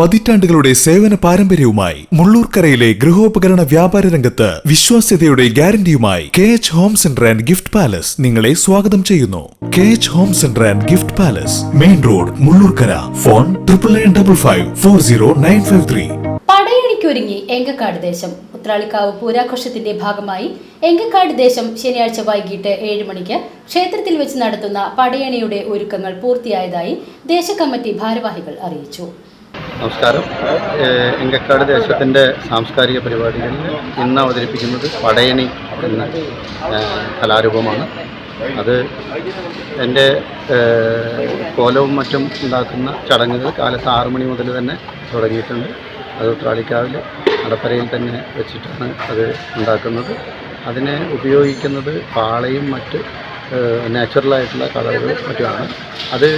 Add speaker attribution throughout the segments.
Speaker 1: പതിറ്റാണ്ടുകളുടെ സേവന പാരമ്പര്യവുമായി മുള്ളൂർക്കരയിലെ ഗൃഹോപകരണ വ്യാപാര രംഗത്ത് വിശ്വാസ്യതയുടെ ഗ്യാരണ്ടിയുമായി K H home centre and gift palace നിങ്ങളെ സ്വാഗതം ചെയ്യുന്നു. K H home centre and gift palace main road Mullurkara. Phone triple nine double five four zero nine five three
Speaker 2: പടയണിക്കൊരുങ്ങി Engakkad ദേശം. ഉത്രാളിക്കാവ് പൂരാഘോഷത്തിന്റെ ഭാഗമായി എങ്കക്കാട് ദേശം ശനിയാഴ്ച വൈകിട്ട് ഏഴ് മണിക്ക് ക്ഷേത്രത്തിൽ വെച്ച് നടത്തുന്ന പടയണിയുടെ ഒരുക്കങ്ങൾ പൂർത്തിയായതായി ദേശ കമ്മിറ്റി ഭാരവാഹികൾ അറിയിച്ചു.
Speaker 3: നമസ്കാരം. എങ്കക്കാട് ദേശത്തിന്റെ സാംസ്കാരിക പരിപാടികളിൽ ഇന്ന് അവതരിപ്പിക്കുന്നത് പടയണി എന്ന കലാരൂപമാണ്. അത് എന്റെ കോലവും മറ്റും ഉണ്ടാക്കുന്ന ചടങ്ങുകൾ കാലത്ത് ആറ് മണി മുതൽ തന്നെ തുടങ്ങിയിട്ടുണ്ട്. അത് ഉത്രാളിക്കാവിൽ അടപ്പരയിൽ തന്നെ വെച്ചിട്ടാണ് അത് ഉണ്ടാക്കുന്നത്. അതിനെ ഉപയോഗിക്കുന്നത് പാളയും മറ്റ് നാച്ചുറലായിട്ടുള്ള കളറുകളും മറ്റുമാണ്. അത്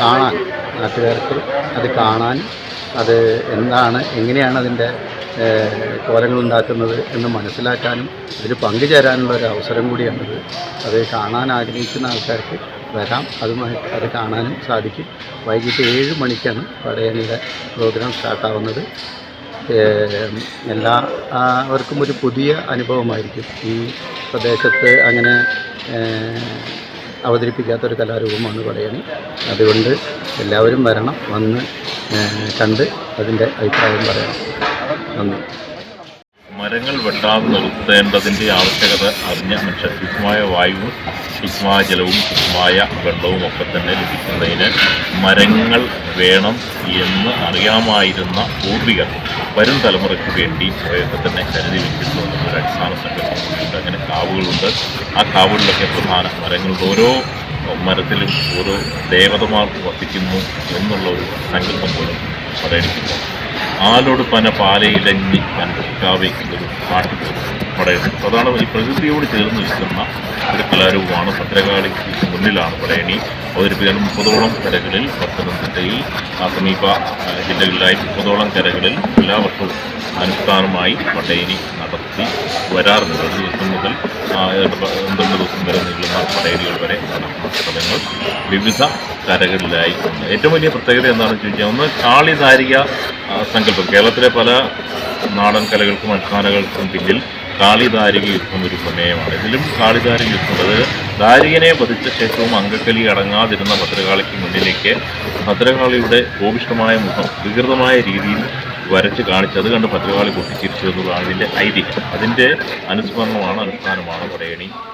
Speaker 3: കാണാൻ നാട്ടുകാർക്ക് അത് കാണാൻ അത് എന്താണ് എങ്ങനെയാണ് അതിന്റെ കോലങ്ങൾ ഉണ്ടാക്കുന്നത് എന്ന് മനസ്സിലാക്കാനും അതിൽ പങ്കുചേരാനുള്ള ഒരു അവസരം കൂടിയാണിത് അത് കാണാൻ ആഗ്രഹിക്കുന്ന ആൾക്കാർക്ക് വരാം. അതുമായി അത് കാണാനും സാധിക്കും. വൈകിട്ട് ഏഴ് മണിക്കാണ് പടയണിയുടെ പ്രോഗ്രാം സ്റ്റാർട്ടാവുന്നത്. എല്ലാവർക്കും ഒരു പുതിയ അനുഭവമായിരിക്കും. ഈ പ്രദേശത്ത് അങ്ങനെ അവതരിപ്പിക്കാത്തൊരു കലാരൂപമാണ് പടയണി. അതുകൊണ്ട് എല്ലാവരും വരണം വന്ന് കണ്ട് അതിന്റെ അഭിപ്രായം പറയണം. നന്ദി.
Speaker 4: മരങ്ങൾ വെട്ടാതെ നിർത്തേണ്ടതിന്റെ ആവശ്യകത അറിഞ്ഞ മനുഷ്യർ ശുദ്ധമായ വായുവും ശുദ്ധമായ ജലവും ശുദ്ധമായ വെള്ളവും ഒക്കെ തന്നെ ലഭിക്കുന്നതിന് മരങ്ങൾ വേണം എന്ന് അറിയാമായിരുന്ന പൂർവികർ വരും തലമുറയ്ക്ക് വേണ്ടി അവയൊക്കെ തന്നെ കരുതി വെച്ചിരുന്നു എന്നൊരു അടിസ്ഥാന സംഘടനയുണ്ട് അങ്ങനെ കാവുകളുണ്ട്. ആ കാവുകളിലൊക്കെ പ്രധാന മരങ്ങളുടെ ഓരോ മരത്തിലും ഓരോ ദേവതമാർ വസിക്കുന്നു എന്നുള്ള ഒരു സങ്കല്പം പോലും പറയണിക്കുന്നു ആലോട് പന പാലയിലഞ്ഞി എന്നൊരു പാട്ട് പടയണി അതാണ് ഈ പ്രകൃതിയോട് ചേർന്ന് നിൽക്കുന്ന ഒരു കലാരൂപമാണ് ഭദ്രകാളിക്ക് മുന്നിലാണ് പടയണി അവതരിപ്പിക്കാൻ മുപ്പതോളം കരകളിൽ പത്തനംതിട്ടയിൽ സമീപ ജില്ലകളിലായി മുപ്പതോളം കരകളിൽ എല്ലാ വർഷവും അനുഷ്ഠാനമായി പടയണി നടത്തി വരാറുണ്ട്. ഒരു ദിവസം മുതൽ പന്ത്രണ്ട് ദിവസം വരെ നീളുന്ന പടയണികൾ വരെ നടക്കുന്ന ചടങ്ങുകൾ വിവിധ കരകളിലായി ഏറ്റവും വലിയ പ്രത്യേകത എന്താണെന്ന് ചോദിച്ചാൽ ഒന്ന് ആ, സങ്കല്പം. കേരളത്തിലെ പല നാടൻ കലകൾക്കും അനുഷ്ഠാനകൾക്കും പിന്നിൽ കാളിദാരിക യുദ്ധം ഒരു പ്രമേയമാണ്. ഇതിലും കാളിദാരിക യുദ്ധം. അത് ദാരികനെ വധിച്ച ശേഷവും അങ്കക്കലി അടങ്ങാതിരുന്ന ഭദ്രകാളിക്ക് മുന്നിലേക്ക് ഭദ്രകാളിയുടെ കോപിഷ്ടമായ മുഖം വികൃതമായ രീതിയിൽ വരച്ച് കാണിച്ച് അത് കണ്ട് ഭദ്രകാളി പൊട്ടിച്ചിരിച്ചു എന്നുള്ളതാണ് ഇതിന്റെ ഐതിഹ്യം. അതിന്റെ അനുസ്മരണമാണ് അനുഷ്ഠാനമാണ് കൊണ്ടാടുന്നത്